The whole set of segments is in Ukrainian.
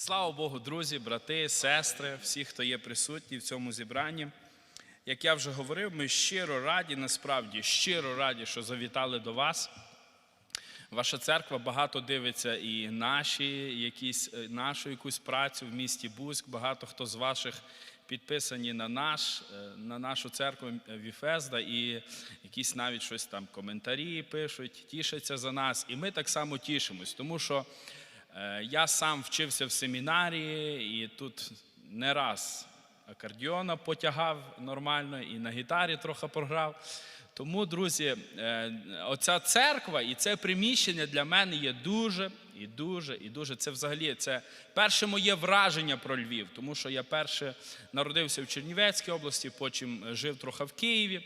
Слава Богу, друзі, брати, сестри, всі, хто є присутні в цьому зібранні. Як я вже говорив, ми щиро раді, насправді щиро раді, що завітали до вас. Ваша церква багато дивиться і наші якісь, е, нашу якусь працю в місті Бузьк. Багато хто з ваших підписані на, наш, е, на нашу церкву Віфезда і якісь навіть щось там коментарі пишуть, тішаться за нас. І ми так само тішимось, тому що е, я сам вчився в семінарії і тут не раз акордіона потягав нормально і на гітарі трохи програв. Тому, друзі, е, оця церква і це приміщення для мене є дуже і дуже і дуже. Це взагалі це перше моє враження про Львів, тому що я перше народився в Чернівецькій області, потім жив трохи в Києві,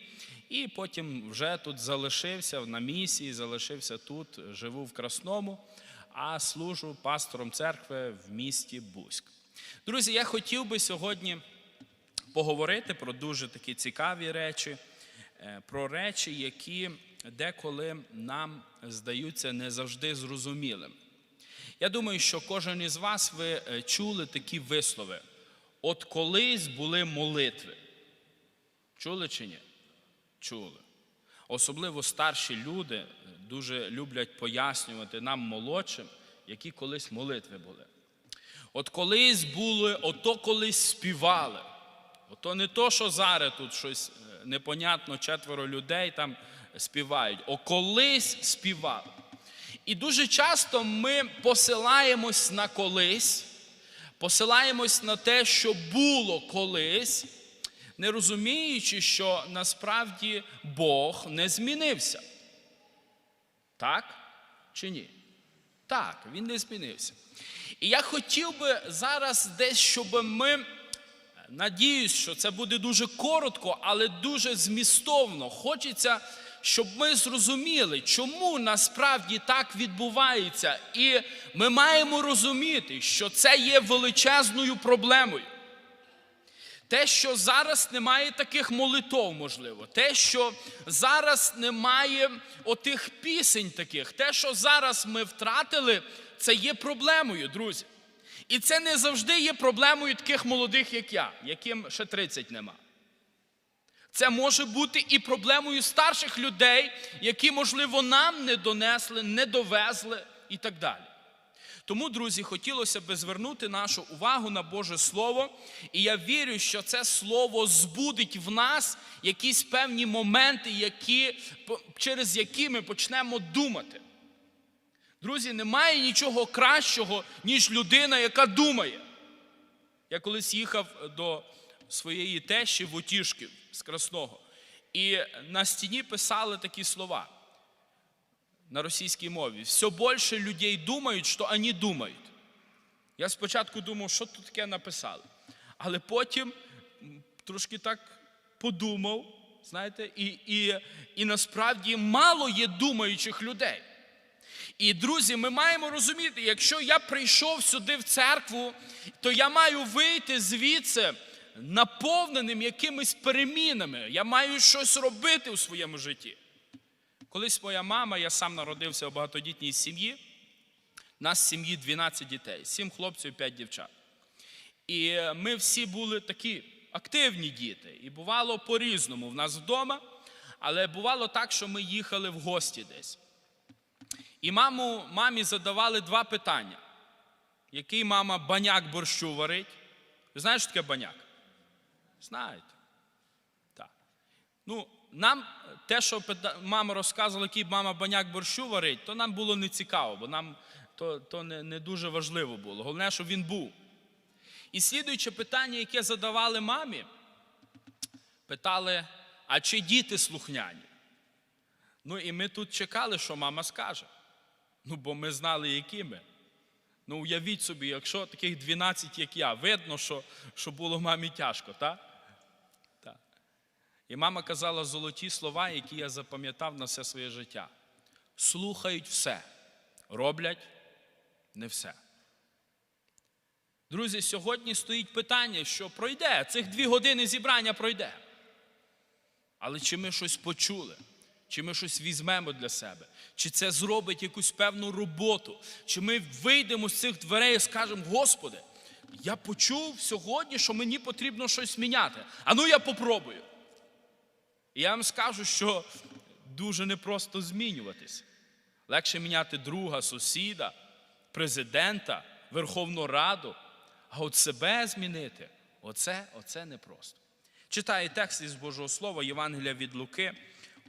і потім вже тут залишився на місії, залишився тут, живу в Красному, а служу пастором церкви в місті Бузьк. Друзі, я хотів би сьогодні поговорити про дуже такі цікаві речі, е, про речі, які деколи нам здаються не завжди зрозумілими. Я думаю, що кожен із вас ви е, чули такі вислови. От колись були молитви. Чули чи ні? Чули. Особливо старші люди е, дуже люблять пояснювати нам молодшим, які колись молитви були. От колись були, ото колись співали. Ото не то, що зараз тут щось е, непонятно, четверо людей там співають, о колись співали. І дуже часто ми посилаємось на колись, посилаємось на те, що було колись, не розуміючи, що насправді Бог не змінився. Так чи ні? Так, він не змінився. І я хотів би зараз десь, щоб ми, надіюсь, що це буде дуже коротко, але дуже змістовно. Хочеться, щоб ми зрозуміли, чому насправді так відбувається. І ми маємо розуміти, що це є величезною проблемою. Те, що зараз немає таких молитов, можливо, те, що зараз немає отих пісень таких, те, що зараз ми втратили, це є проблемою, друзі. І це не завжди є проблемою таких молодих, як я, яким ще 30 нема. Це може бути і проблемою старших людей, які, можливо, нам не донесли, не довезли і так далі. Тому, друзі, хотілося би звернути нашу увагу на Боже Слово, і я вірю, що це слово збудить в нас якісь певні моменти, які, через які ми почнемо думати. Друзі, немає нічого кращого, ніж людина, яка думає. Я колись їхав до своєї тещі в Утішків з Красного, і на стіні писали такі слова на російській мові. Все більше людей думають, що вони думають. Я спочатку думав, що тут таке написали. Але потім трошки так подумав, знаєте, і, і, і насправді мало є думаючих людей. І, друзі, ми маємо розуміти, якщо я прийшов сюди в церкву, то я маю вийти звідси наповненим якимись перемінами. Я маю щось робити у своєму житті. Колись моя мама, я сам народився в багатодітній сім'ї. У нас в сім'ї 12 дітей, 7 хлопців, 5 дівчат. І ми всі були такі активні діти. І бувало по-різному в нас вдома, але бувало так, що ми їхали в гості десь. І маму, мамі задавали два питання. Який мама баняк борщу варить? Ви знаєте, що таке баняк? Знаєте. Так. Ну, нам те, що мама розказувала, який мама баняк борщу варить, то нам було не цікаво, бо нам то, то не, не дуже важливо було. Головне, щоб він був. І слідуюче питання, яке задавали мамі, питали, а чи діти слухняні? Ну і ми тут чекали, що мама скаже. Ну, бо ми знали, які ми. Ну, уявіть собі, якщо таких 12, як я, видно, що що було мамі тяжко, так? І мама казала золоті слова, які я запам'ятав на все своє життя. Слухають все, роблять не все. Друзі, сьогодні стоїть питання, що пройде, цих дві години зібрання пройде. Але чи ми щось почули? чи ми щось візьмемо для себе, чи це зробить якусь певну роботу, чи ми вийдемо з цих дверей і скажемо, Господи, я почув сьогодні, що мені потрібно щось міняти. А ну я попробую. І я вам скажу, що дуже непросто змінюватись. Легше міняти друга, сусіда, президента, Верховну Раду, а от себе змінити оце, оце непросто. Читаю текст із Божого Слова, Євангелія від Луки,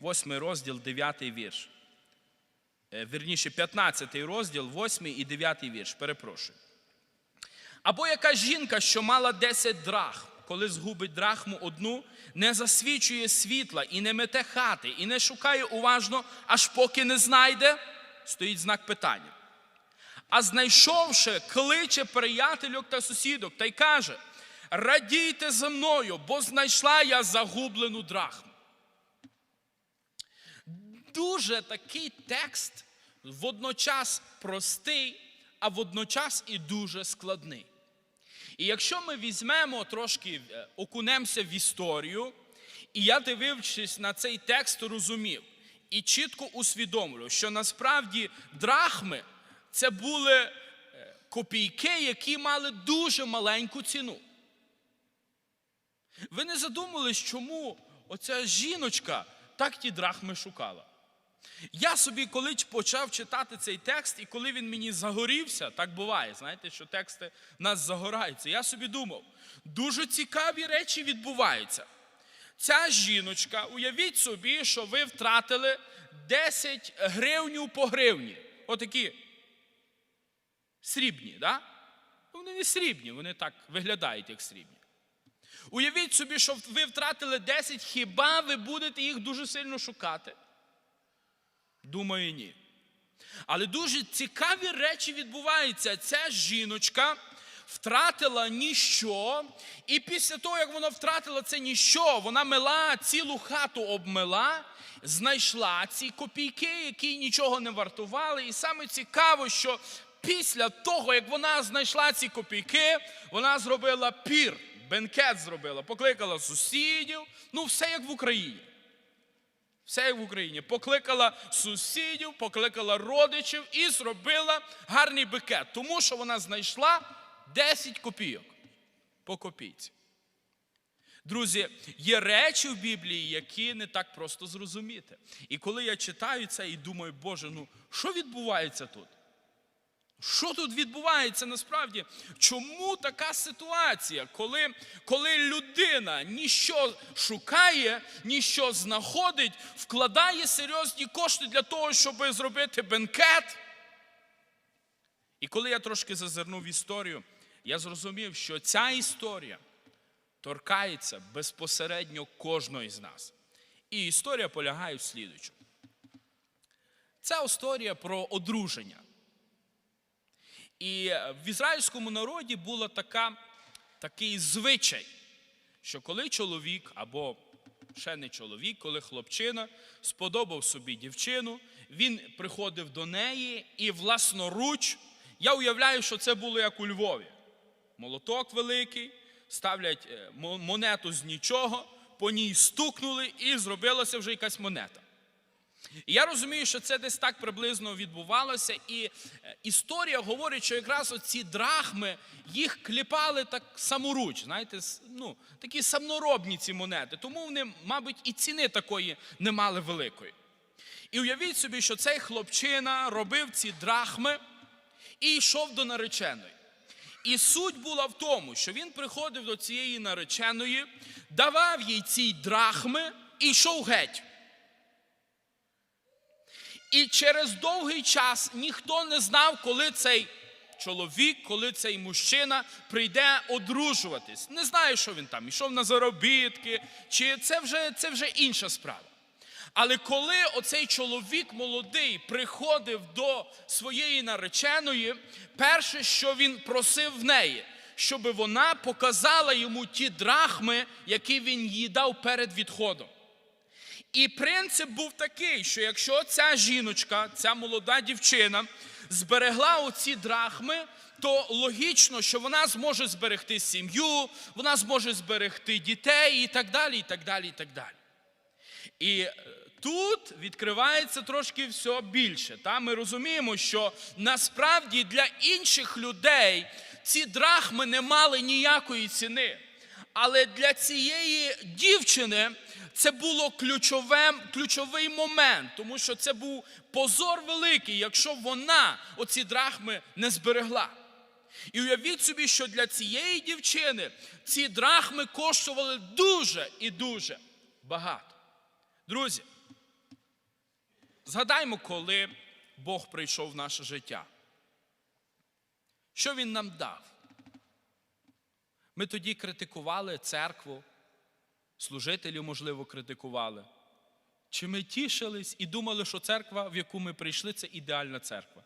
8 розділ, 9 вірш. Е, Вірніше, 15 розділ, 8 і 9 вірш. Перепрошую. Або яка жінка, що мала 10 драхм, коли згубить драхму одну, не засвічує світла і не мете хати, і не шукає уважно, аж поки не знайде, стоїть знак питання. А знайшовши, кличе приятельок та сусідок та й каже: Радійте за мною, бо знайшла я загублену драхму. Дуже такий текст водночас простий, а водночас і дуже складний. І якщо ми візьмемо трошки, е, окунемося в історію, і я, дивившись на цей текст, розумів і чітко усвідомлюю, що насправді драхми це були е, копійки, які мали дуже маленьку ціну. Ви не задумались, чому оця жіночка так ті драхми шукала? Я собі, коли почав читати цей текст, і коли він мені загорівся, так буває, знаєте, що тексти нас загораються. Я собі думав, дуже цікаві речі відбуваються. Ця жіночка, уявіть собі, що ви втратили 10 гривнів по гривні. Отакі срібні, да? Вони не срібні, вони так виглядають, як срібні. Уявіть собі, що ви втратили 10, хіба ви будете їх дуже сильно шукати? Думаю, ні. Але дуже цікаві речі відбуваються. Ця жіночка втратила ніщо, і після того, як вона втратила це ніщо, вона мила цілу хату обмила, знайшла ці копійки, які нічого не вартували. І саме цікаво, що після того, як вона знайшла ці копійки, вона зробила пір, бенкет зробила, покликала сусідів, ну все як в Україні. Все в Україні. Покликала сусідів, покликала родичів і зробила гарний бикет, тому що вона знайшла 10 копійок по копійці. Друзі, є речі в Біблії, які не так просто зрозуміти. І коли я читаю це і думаю, Боже, ну що відбувається тут? Що тут відбувається насправді? Чому така ситуація, коли, коли людина ніщо шукає, ніщо знаходить, вкладає серйозні кошти для того, щоб зробити бенкет? І коли я трошки зазирнув в історію, я зрозумів, що ця історія торкається безпосередньо кожного з нас. І історія полягає в слідучому. Ця історія про одруження. І в ізраїльському народі була такий звичай, що коли чоловік або ще не чоловік, коли хлопчина сподобав собі дівчину, він приходив до неї і власноруч, я уявляю, що це було як у Львові. Молоток великий, ставлять е, монету з нічого, по ній стукнули і зробилася вже якась монета. І я розумію, що це десь так приблизно відбувалося, і е, історія говорить, що якраз оці драхми їх кліпали так саморуч, знаєте, ну, такі саморобні ці монети. Тому вони, мабуть, і ціни такої не мали великої. І уявіть собі, що цей хлопчина робив ці драхми і йшов до нареченої. І суть була в тому, що він приходив до цієї нареченої, давав їй ці драхми і йшов геть. І через довгий час ніхто не знав, коли цей чоловік, коли цей мужчина прийде одружуватись. Не знаю, що він там, йшов на заробітки, чи це вже, це вже інша справа. Але коли оцей чоловік молодий приходив до своєї нареченої, перше, що він просив в неї, щоб вона показала йому ті драхми, які він їй дав перед відходом. І принцип був такий, що якщо ця жіночка, ця молода дівчина зберегла оці драхми, то логічно, що вона зможе зберегти сім'ю, вона зможе зберегти дітей і так далі, і так далі, і так далі. І е, Тут відкривається трошки все більше. Та? Ми розуміємо, що насправді для інших людей ці драхми не мали ніякої ціни. Але для цієї дівчини це було ключове, ключовий момент, тому що це був позор великий, якщо вона оці драхми не зберегла. І уявіть собі, що для цієї дівчини ці драхми коштували дуже і дуже багато. Друзі, згадаймо, коли Бог прийшов в наше життя. Що Він нам дав? Ми тоді критикували церкву, служителів, можливо, критикували. Чи ми тішились і думали, що церква, в яку ми прийшли, це ідеальна церква?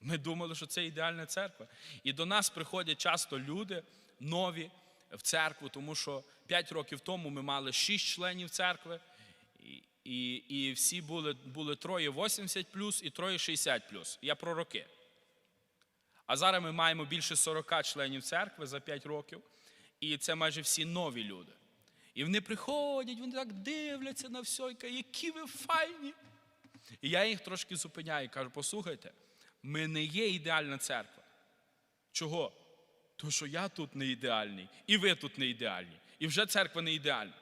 Ми думали, що це ідеальна церква. І до нас приходять часто люди нові в церкву, тому що 5 років тому ми мали 6 членів церкви, і, і, і всі були, були троє 80 і троє 60 Я про роки. А зараз ми маємо більше 40 членів церкви за 5 років, і це майже всі нові люди. І вони приходять, вони так дивляться на все, і кажуть, які ви файні. І я їх трошки зупиняю і кажу: послухайте, ми не є ідеальна церква. Чого? Тому що я тут не ідеальний, і ви тут не ідеальні, і вже церква не ідеальна.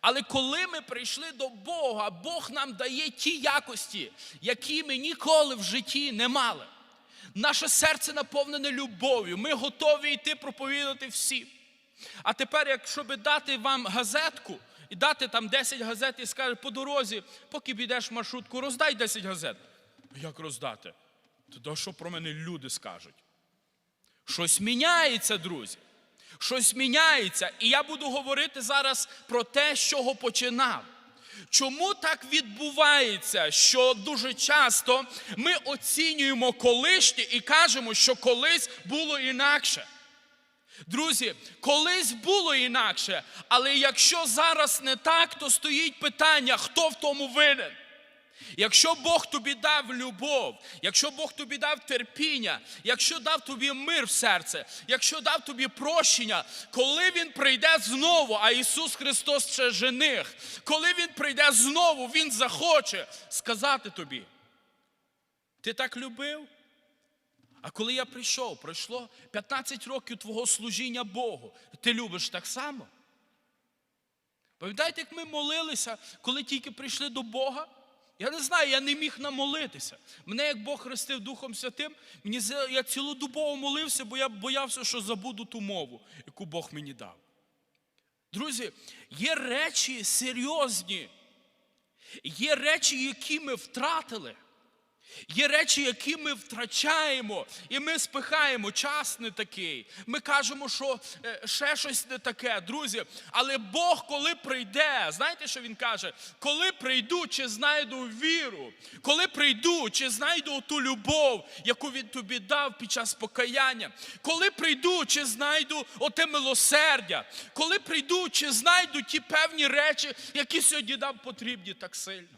Але коли ми прийшли до Бога, Бог нам дає ті якості, які ми ніколи в житті не мали. Наше серце наповнене любов'ю. Ми готові йти проповідати всім. А тепер, якщо би дати вам газетку і дати там 10 газет і скаже по дорозі, поки підеш маршрутку, роздай 10 газет. Як роздати? То що про мене люди скажуть? Щось міняється, друзі. Щось міняється. І я буду говорити зараз про те, з чого починав. Чому так відбувається, що дуже часто ми оцінюємо колишнє і кажемо, що колись було інакше? Друзі, колись було інакше, але якщо зараз не так, то стоїть питання, хто в тому винен. Якщо Бог тобі дав любов, якщо Бог тобі дав терпіння, якщо дав тобі мир в серце, якщо дав тобі прощення, коли Він прийде знову, а Ісус Христос ще жених, коли Він прийде знову, Він захоче сказати тобі, ти так любив? А коли я прийшов, пройшло 15 років твого служіння Богу, ти любиш так само? Пам'ятаєте, як ми молилися, коли тільки прийшли до Бога? Я не знаю, я не міг намолитися. Мене, як Бог хрестив Духом Святим, мені я цілодобово молився, бо я боявся, що забуду ту мову, яку Бог мені дав. Друзі, є речі серйозні, є речі, які ми втратили. Є речі, які ми втрачаємо, і ми спихаємо час не такий. Ми кажемо, що е, ще щось не таке, друзі. Але Бог, коли прийде, знаєте, що Він каже? Коли прийду, чи знайду віру, коли прийду, чи знайду ту любов, яку він тобі дав під час покаяння, коли прийду, чи знайду оте милосердя, коли прийду, чи знайду ті певні речі, які сьогодні нам потрібні так сильно.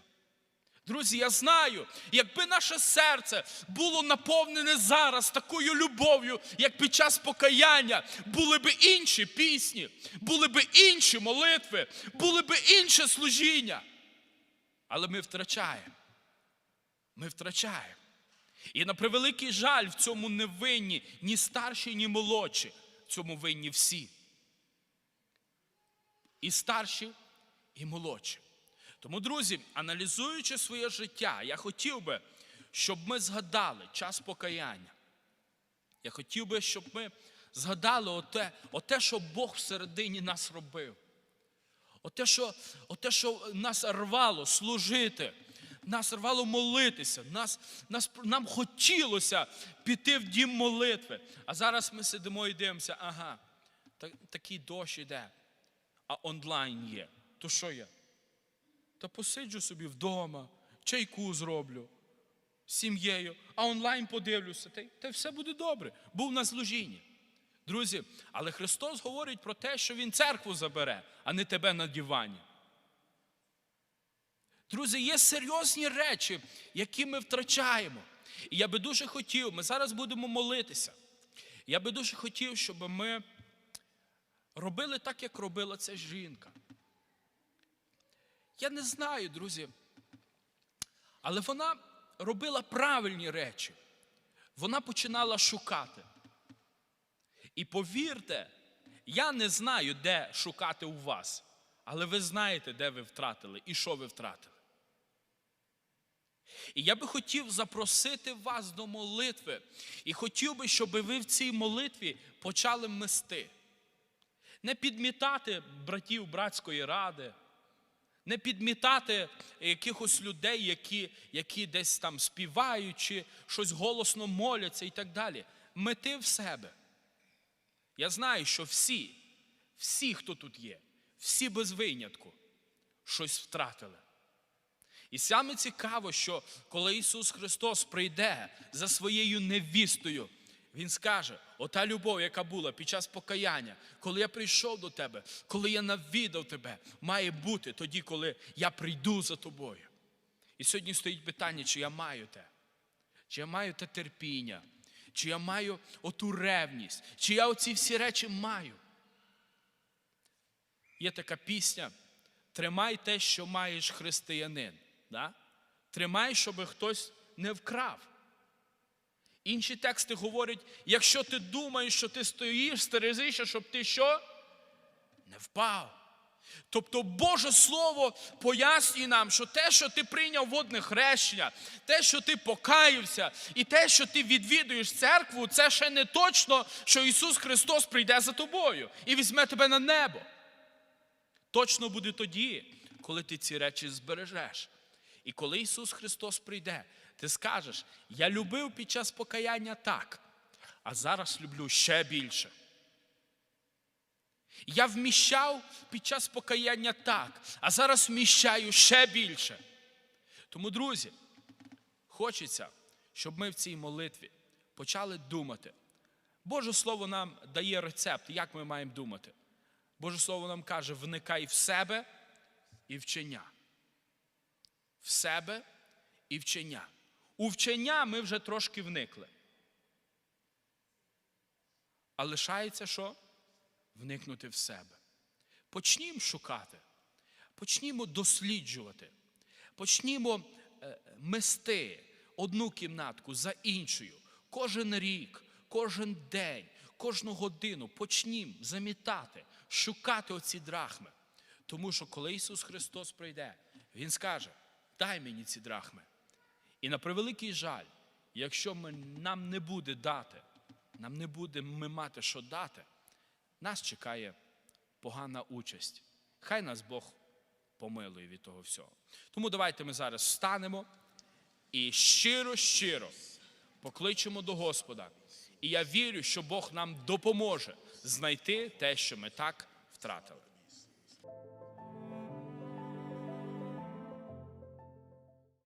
Друзі, я знаю, якби наше серце було наповнене зараз такою любов'ю, як під час покаяння, були б інші пісні, були б інші молитви, були б інше служіння. Але ми втрачаємо. Ми втрачаємо. І на превеликий жаль, в цьому не винні ні старші, ні молодші. В цьому винні всі. І старші, і молодші. Тому, друзі, аналізуючи своє життя, я хотів би, щоб ми згадали час покаяння. Я хотів би, щоб ми згадали оте, оте що Бог всередині нас робив. Оте, що, оте, що нас рвало служити, нас рвало молитися, нас, нас, нам хотілося піти в дім молитви. А зараз ми сидимо і дивимося, ага, так, такий дощ іде, а онлайн є. То що є? Та посиджу собі вдома, чайку зроблю з сім'єю, а онлайн подивлюся, та, та все буде добре. Був на служінні. Друзі, але Христос говорить про те, що Він церкву забере, а не тебе на дивані. Друзі, є серйозні речі, які ми втрачаємо. І я би дуже хотів, ми зараз будемо молитися. Я би дуже хотів, щоб ми робили так, як робила ця жінка. Я не знаю, друзі. Але вона робила правильні речі. Вона починала шукати. І повірте, я не знаю, де шукати у вас, але ви знаєте, де ви втратили і що ви втратили. І я би хотів запросити вас до молитви. І хотів би, щоб ви в цій молитві почали мести. Не підмітати братів братської ради, не підмітати якихось людей, які, які десь там співають, чи щось голосно моляться і так далі. Мети в себе. Я знаю, що всі, всі, хто тут є, всі без винятку, щось втратили. І саме цікаво, що коли Ісус Христос прийде за своєю невістою, Він скаже: ота любов, яка була під час покаяння, коли я прийшов до тебе, коли я навідав тебе, має бути тоді, коли я прийду за тобою. І сьогодні стоїть питання, чи я маю те, чи я маю те терпіння, чи я маю оту ревність, чи я оці всі речі маю. Є така пісня. Тримай те, що маєш християнин. Да? Тримай, щоб хтось не вкрав. Інші тексти говорять, якщо ти думаєш, що ти стоїш, стережися, щоб ти що? Не впав. Тобто Боже Слово пояснює нам, що те, що ти прийняв водне хрещення, те, що ти покаявся, і те, що ти відвідуєш церкву, це ще не точно, що Ісус Христос прийде за тобою і візьме тебе на небо. Точно буде тоді, коли ти ці речі збережеш. І коли Ісус Христос прийде, ти скажеш: Я любив під час покаяння так, а зараз люблю ще більше. Я вміщав під час покаяння так, а зараз вміщаю ще більше. Тому, друзі, хочеться, щоб ми в цій молитві почали думати. Боже Слово нам дає рецепт, як ми маємо думати. Боже Слово нам каже, вникай в себе і вчення. В себе і вчення. У вчення ми вже трошки вникли. А лишається що? Вникнути в себе. Почнімо шукати, почнімо досліджувати, почнімо е, мести одну кімнатку за іншою. Кожен рік, кожен день, кожну годину почнімо замітати, шукати оці драхми. Тому що коли Ісус Христос прийде, Він скаже: дай мені ці драхми. І на превеликий жаль, якщо ми, нам не буде дати, нам не буде ми мати що дати, нас чекає погана участь. Хай нас Бог помилує від того всього. Тому давайте ми зараз встанемо і щиро-щиро покличемо до Господа. І я вірю, що Бог нам допоможе знайти те, що ми так втратили.